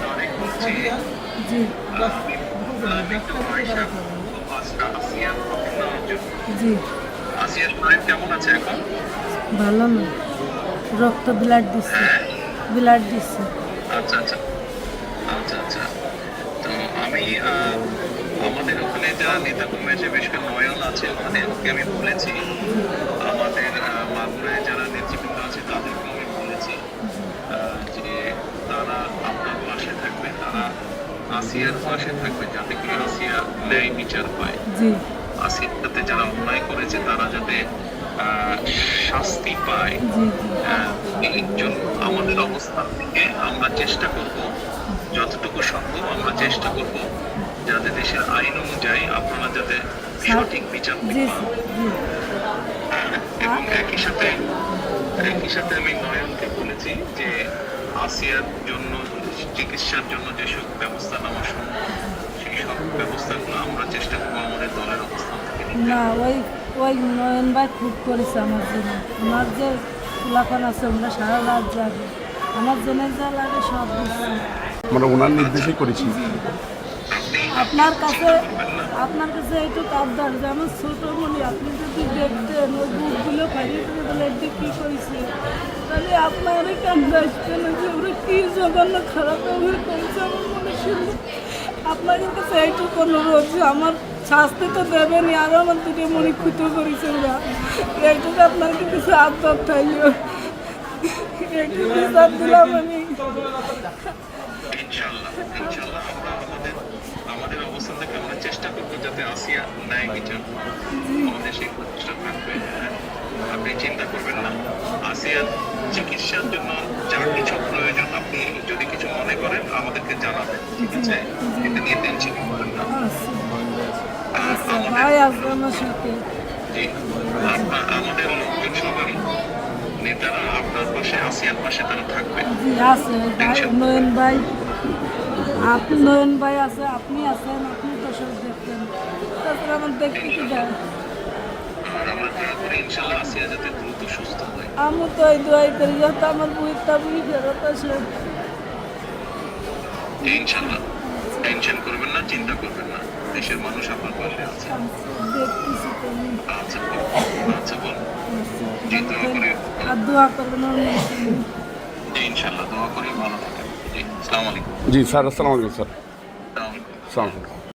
তারেক বলছি জি জি আসিয়ার শরীর কেমন আছে এখন ভালো না রক্ত ব্লাড দিচ্ছে ব্লাড দিচ্ছে আচ্ছা আচ্ছা আচ্ছা আচ্ছা তো আমি আমাদের ওখানে যারা নেতা কর্মী আছে বেশ নয়ন আছে ওখানে ওকে আমি বলেছি আমাদের আহ, মাগুরায় যারা নেতৃবৃন্দ আছে তাদেরকে আমি বলেছি আহ, যে তারা আপনার পাশে থাকবে তারা আসিয়ার পাশে থাকবে যাতে করে আসিয়া ন্যায় বিচার পায়। সাথে যারা অন্যায় করেছে তারা যাতে শাস্তি পায়। এই জন্য আমাদের অবস্থান থেকে আমরা চেষ্টা করব যতটুকু সম্ভব আমরা চেষ্টা করব যাতে দেশের আইন অনুযায়ী আপনারা যাতে সঠিক বিচার এবং একই সাথে একই সাথে আমি নয়নকে বলেছি যে আসিয়ার জন্য চিকিৎসার জন্য যেসব ব্যবস্থা না ওই ওই নয়ন ভাই খুব করেছে আমার জন্য। আমার যে লাফান আছে আমরা সারা রাত যাবে আমার জন্য যা লাগে সব আমরা ওনার নির্দেশে করেছি। আপনার কাছে আপনার কাছে একটু আবদার যে আমার ছোট মনি আপনি যদি দেখতেন ওই বুকগুলো খাইয়ে তুমি তাহলে একটু কী করেছে? তাহলে আপনার কান্দা আসবে না যে ওরা কী জঘন্য খারাপ ব্যবহার করেছে আমার মনে আপনাদের কাছে এইটুকু অনুরোধ যে আমার শাস্তি তো দেবেনি আর আমার দুটো মনে খুঁতো করেছে ওরা। এইটুকু আপনার কিছু আবদার থাকলেও একটু দিলাম আমি। আমাদের আমাদের অবস্থান থেকে আমরা চেষ্টা করব যাতে আসিয়া ন্যায় বিচার আমাদের সেই প্রচেষ্টা থাকবে হ্যাঁ। আপনি চিন্তা করবেন না। আসিয়ার চিকিৎসার জন্য যা কিছু প্রয়োজন কিছু মনে করেন আমাদেরকে জানাবেন। ঠিক আছে এটা নিয়ে টেনশন করবেন না। আচ্ছা আচ্ছা আমাদের লোকজন সবাই নেতারা আপনার পাশে আসিয়ার পাশে তারা থাকবে। আছে। নয়ন ভাই আপনি নয়ন ভাই আছে আপনি আছেন আপনি তো সব দেখতেন তারপরে আমার দেখতে কি যায়? হয় আমি তো এই দোয়াই করি যাতে আমার বুঝটা বুঝি ফেরত ইনশাল্লাহ টেনশন করবেন না চিন্তা করবেন না। দেশের মানুষ আপনার পাশে আছে। আচ্ছা আচ্ছা বল জি দোয়া করে। দোয়া করবেন। জি ইনশাল্লাহ দোয়া করি ভালো থাকেন। জি আসসালামু আলাইকুম। জি স্যার আসসালামু আলাইকুম স্যার। আসসালামু আলাইকুম।